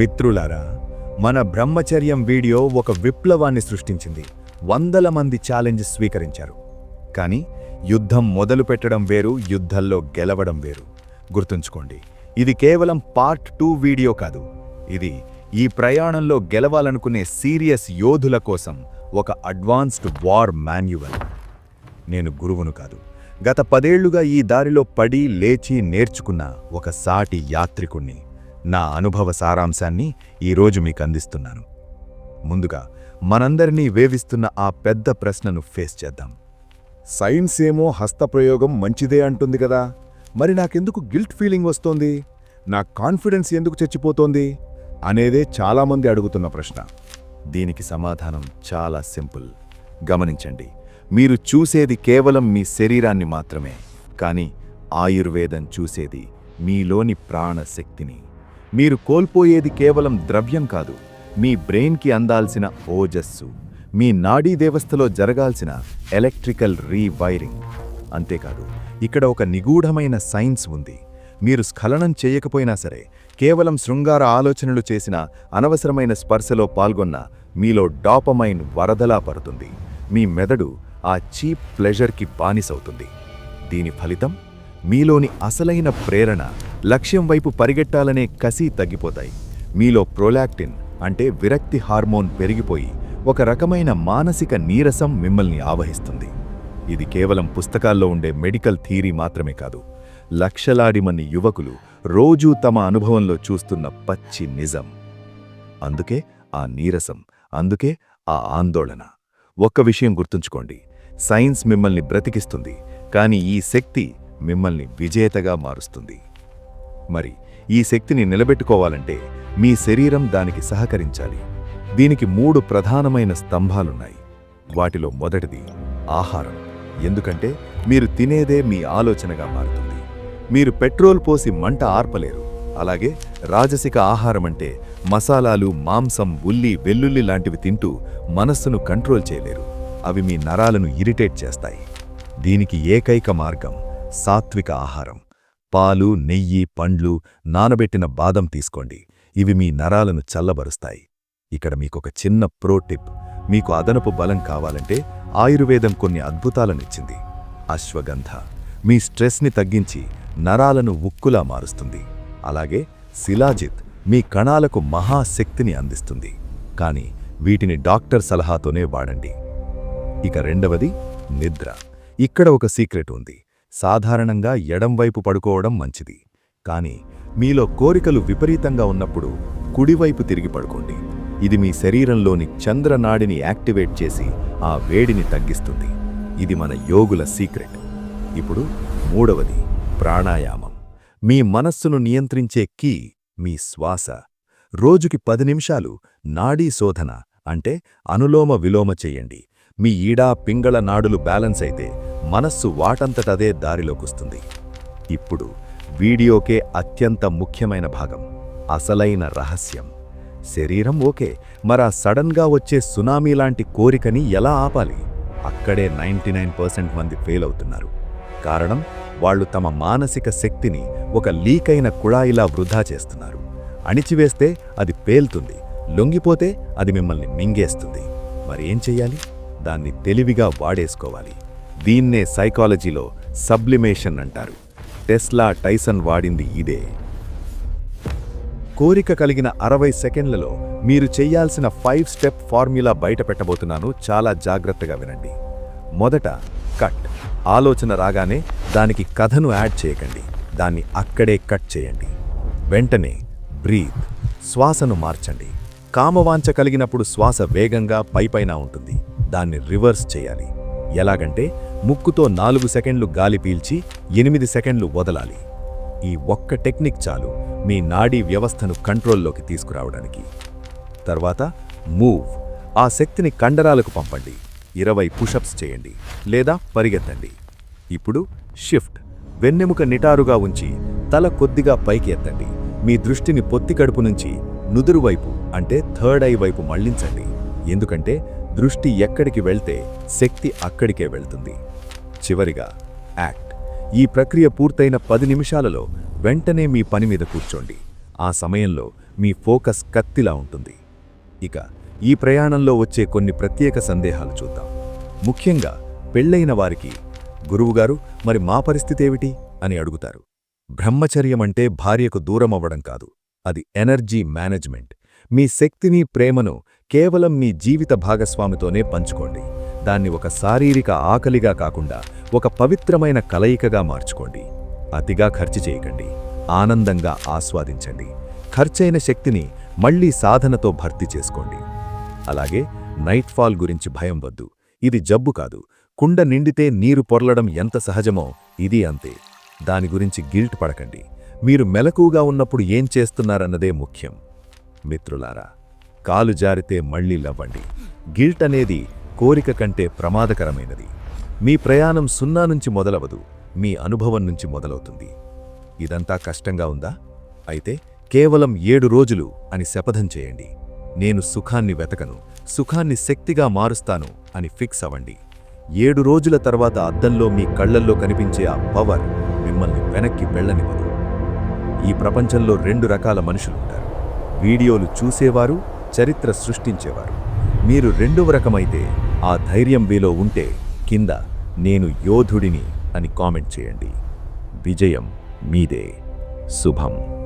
మిత్రులారా మన బ్రహ్మచర్యం వీడియో ఒక విప్లవాన్ని సృష్టించింది. వందల మంది ఛాలెంజ్ స్వీకరించారు. కానీ యుద్ధం మొదలు పెట్టడం వేరు యుద్ధంలో గెలవడం వేరు. గుర్తుంచుకోండి ఇది కేవలం పార్ట్ టూ వీడియో కాదు. ఇది ఈ ప్రయాణంలో గెలవాలనుకునే సీరియస్ యోధుల కోసం ఒక అడ్వాన్స్డ్ వార్ మాన్యువల్. నేను గురువును కాదు. గత పదేళ్ళుగా ఈ దారిలో పడి లేచి నేర్చుకున్న ఒక సాటి యాత్రికుణ్ణి. నా అనుభవ సారాంశాన్ని ఈరోజు మీకు అందిస్తున్నాను ముందుగా మనందరినీ వేవిస్తున్న ఆ పెద్ద ప్రశ్నను ఫేస్ చేద్దాం. సైన్స్ ఏమో హస్తప్రయోగం మంచిదే అంటుంది కదా. మరి నాకెందుకు గిల్ట్ ఫీలింగ్ వస్తోంది? నా కాన్ఫిడెన్స్ ఎందుకు చచ్చిపోతోంది? అనేదే చాలామంది అడుగుతున్న ప్రశ్న. దీనికి సమాధానం చాలా సింపుల్. గమనించండి మీరు చూసేది కేవలం మీ శరీరాన్ని మాత్రమే కానీ ఆయుర్వేదం చూసేది మీలోని ప్రాణశక్తిని. మీరు కోల్పోయేది కేవలం ద్రవ్యం కాదు మీ బ్రెయిన్కి అందాల్సిన ఓజస్సు మీ నాడీ దేవస్థలో జరగాల్సిన ఎలక్ట్రికల్ రీవైరింగ్. అంతేకాదు ఇక్కడ ఒక నిగూఢమైన సైన్స్ ఉంది. మీరు స్ఖలనం చేయకపోయినా సరే కేవలం శృంగార ఆలోచనలు చేసిన అనవసరమైన స్పర్శలో పాల్గొన్న మీలో డాపమైన్ వరదలా పడుతుంది మీ మెదడు ఆ చీప్ ప్లెజర్కి బానిసవుతుంది. దీని ఫలితం మీలోని అసలైన ప్రేరణ లక్ష్యం వైపు పరిగెట్టాలనే కసి తగ్గిపోతాయి. మీలో ప్రోలాక్టిన్ అంటే విరక్తి హార్మోన్ పెరిగిపోయి ఒక రకమైన మానసిక నీరసం మిమ్మల్ని ఆవహిస్తుంది. ఇది కేవలం పుస్తకాల్లో ఉండే మెడికల్ థీరీ మాత్రమే కాదు. లక్షలాది మంది యువకులు రోజూ తమ అనుభవంలో చూస్తున్న పచ్చి నిజం. అందుకే ఆ నీరసం అందుకే ఆ ఆందోళన. ఒక్క విషయం గుర్తుంచుకోండి. సైన్స్ మిమ్మల్ని బ్రతికిస్తుంది. కానీ ఈ శక్తి మిమ్మల్ని విజేతగా మారుస్తుంది. మరి ఈ శక్తిని నిలబెట్టుకోవాలంటే మీ శరీరం దానికి సహకరించాలి. దీనికి మూడు ప్రధానమైన స్తంభాలున్నాయి. వాటిలో మొదటిది ఆహారం. ఎందుకంటే మీరు తినేదే మీ ఆలోచనగా మారుతుంది. మీరు పెట్రోల్ పోసి మంట ఆర్పలేరు. అలాగే రాజసిక ఆహారం అంటే మసాలాలు మాంసం ఉల్లి వెల్లుల్లి లాంటివి తింటూ మనస్సును కంట్రోల్ చేయలేరు. అవి మీ నరాలను ఇరిటేట్ చేస్తాయి. దీనికి ఏకైక మార్గం సాత్విక ఆహారం. పాలు నెయ్యి పండ్లు నానబెట్టిన బాదం తీసుకోండి. ఇవి మీ నరాలను చల్లబరుస్తాయి. ఇక్కడ మీకొక చిన్న ప్రో టిప్. మీకు అదనపు బలం కావాలంటే ఆయుర్వేదం కొన్ని అద్భుతాలనిచ్చింది. అశ్వగంధ. మీ స్ట్రెస్ని తగ్గించి నరాలను ఉక్కులా మారుస్తుంది. అలాగే శిలాజిత్ మీ కణాలకు మహాశక్తిని అందిస్తుంది. కానీ వీటిని డాక్టర్ సలహాతోనే వాడండి. ఇక రెండవది నిద్ర. ఇక్కడ ఒక సీక్రెట్ ఉంది. సాధారణంగా ఎడంవైపు పడుకోవడం మంచిది. కానీ మీలో కోరికలు విపరీతంగా ఉన్నప్పుడు కుడివైపు తిరిగి పడుకోండి. ఇది మీ శరీరంలోని చంద్రనాడిని యాక్టివేట్ చేసి ఆ వేడిని తగ్గిస్తుంది. ఇది మన యోగుల సీక్రెట్. ఇప్పుడు మూడవది ప్రాణాయామం. మీ మనస్సును నియంత్రించే కీ మీ శ్వాస. రోజుకి పది నిమిషాలు నాడీ శోధన అంటే అనులోమ విలోమ చెయ్యండి మీ ఈడా పింగళ నాడులు బ్యాలెన్స్ అయితే మనస్సు వాటంతటదే దారిలోకొస్తుంది. ఇప్పుడు వీడియోకే అత్యంత ముఖ్యమైన భాగం అసలైన రహస్యం. శరీరం ఓకే మరా సడన్గా వచ్చే సునామీ లాంటి కోరికని ఎలా ఆపాలి? అక్కడే నైంటీ మంది ఫెయిల్ అవుతున్నారు. కారణం వాళ్ళు తమ మానసిక శక్తిని ఒక లీకైన కుళాయిలా వృధా చేస్తున్నారు. అణిచివేస్తే అది పేల్తుంది లొంగిపోతే అది మిమ్మల్ని మింగేస్తుంది. మరేం చెయ్యాలి? దాన్ని తెలివిగా వాడేసుకోవాలి. దీన్నే సైకాలజీలో సబ్లిమేషన్ అంటారు. టెస్లా టైసన్ వాడింది ఇదే. కోరిక కలిగిన అరవై సెకండ్లలో మీరు చేయాల్సిన ఫైవ్ స్టెప్ ఫార్ములా బయట పెట్టబోతున్నాను చాలా జాగ్రత్తగా వినండి. మొదట కట్. ఆలోచన రాగానే దానికి కథను యాడ్ చేయకండి. దాన్ని అక్కడే కట్ చేయండి. వెంటనే బ్రీత్. శ్వాసను మార్చండి. కామవాంఛ కలిగినప్పుడు శ్వాస వేగంగా పైపైన ఉంటుంది. దాన్ని రివర్స్ చేయాలి. ఎలాగంటే ముక్కుతో నాలుగు సెకండ్లు గాలి పీల్చి ఎనిమిది సెకండ్లు వదలాలి. ఈ ఒక్క టెక్నిక్ చాలు మీ నాడీ వ్యవస్థను కంట్రోల్లోకి తీసుకురావడానికి. తర్వాత మూవ్. ఆ శక్తిని కండరాలకు పంపండి. ఇరవై పుషప్స్ చేయండి లేదా పరిగెత్తండి. ఇప్పుడు షిఫ్ట్. వెన్నెముక నిటారుగా ఉంచి తల కొద్దిగా పైకి ఎత్తండి మీ దృష్టిని పొత్తి కడుపు నుంచి నుదురు వైపు అంటే థర్డ్ ఐ వైపు మళ్ళించండి. ఎందుకంటే దృష్టి ఎక్కడికి వెళ్తే శక్తి అక్కడికే వెళ్తుంది. చివరిగా యాక్ట్. ఈ ప్రక్రియ పూర్తయిన పది నిమిషాలలో వెంటనే మీ పని మీద కూర్చోండి. ఆ సమయంలో మీ ఫోకస్ కత్తిలా ఉంటుంది. ఇక ఈ ప్రయాణంలో వచ్చే కొన్ని ప్రత్యేక సందేహాలు చూద్దాం. ముఖ్యంగా పెళ్ళైన వారికి గురువుగారు మరి మా పరిస్థితి ఏమిటి? అని అడుగుతారు. బ్రహ్మచర్యమంటే భార్యకు భార్యకు దూరమవ్వడం కాదు. అది ఎనర్జీ మేనేజ్మెంట్. మీ శక్తిని ప్రేమను కేవలం మీ జీవిత భాగస్వామితోనే పంచుకోండి. దాన్ని ఒక శారీరక ఆకలిగా కాకుండా ఒక పవిత్రమైన కలయికగా మార్చుకోండి. అతిగా ఖర్చు చేయకండి. ఆనందంగా ఆస్వాదించండి. ఖర్చైన శక్తిని మళ్ళీ సాధనతో భర్తీ చేసుకోండి. అలాగే నైట్ ఫాల్ గురించి భయం వద్దు. ఇది జబ్బు కాదు. కుండ నిండితే నీరు పొర్లడం ఎంత సహజమో ఇది అంతే. దాని గురించి గిల్ట్ పడకండి. మీరు మెలకుగా ఉన్నప్పుడు ఏం చేస్తున్నారన్నదే ముఖ్యం. మిత్రులారా కాలు జారితే మళ్ళీ లవ్వండి. గిల్ట్ అనేది కోరిక కంటే ప్రమాదకరమైనది. మీ ప్రయాణం సున్నా నుంచి మొదలవదు. మీ అనుభవం నుంచి మొదలవుతుంది. ఇదంతా కష్టంగా ఉందా? అయితే కేవలం ఏడు రోజులు అని శపథం చేయండి. నేను సుఖాన్ని వెతకను. సుఖాన్ని శక్తిగా మారుస్తాను అని ఫిక్స్ అవ్వండి. ఏడు రోజుల తర్వాత అద్దంలో మీ కళ్ళల్లో కనిపించే ఆ పవర్ మిమ్మల్ని వెనక్కి వెళ్ళనివ్వదు. ఈ ప్రపంచంలో రెండు రకాల మనుషులుంటారు. వీడియోలు చూసేవారు చరిత్ర సృష్టించేవారు. మీరు రెండవ రకమైతే ఆ ధైర్యం వీలో ఉంటే కింద నేను యోధుడిని అని కామెంట్ చేయండి. విజయం మీదే. శుభం.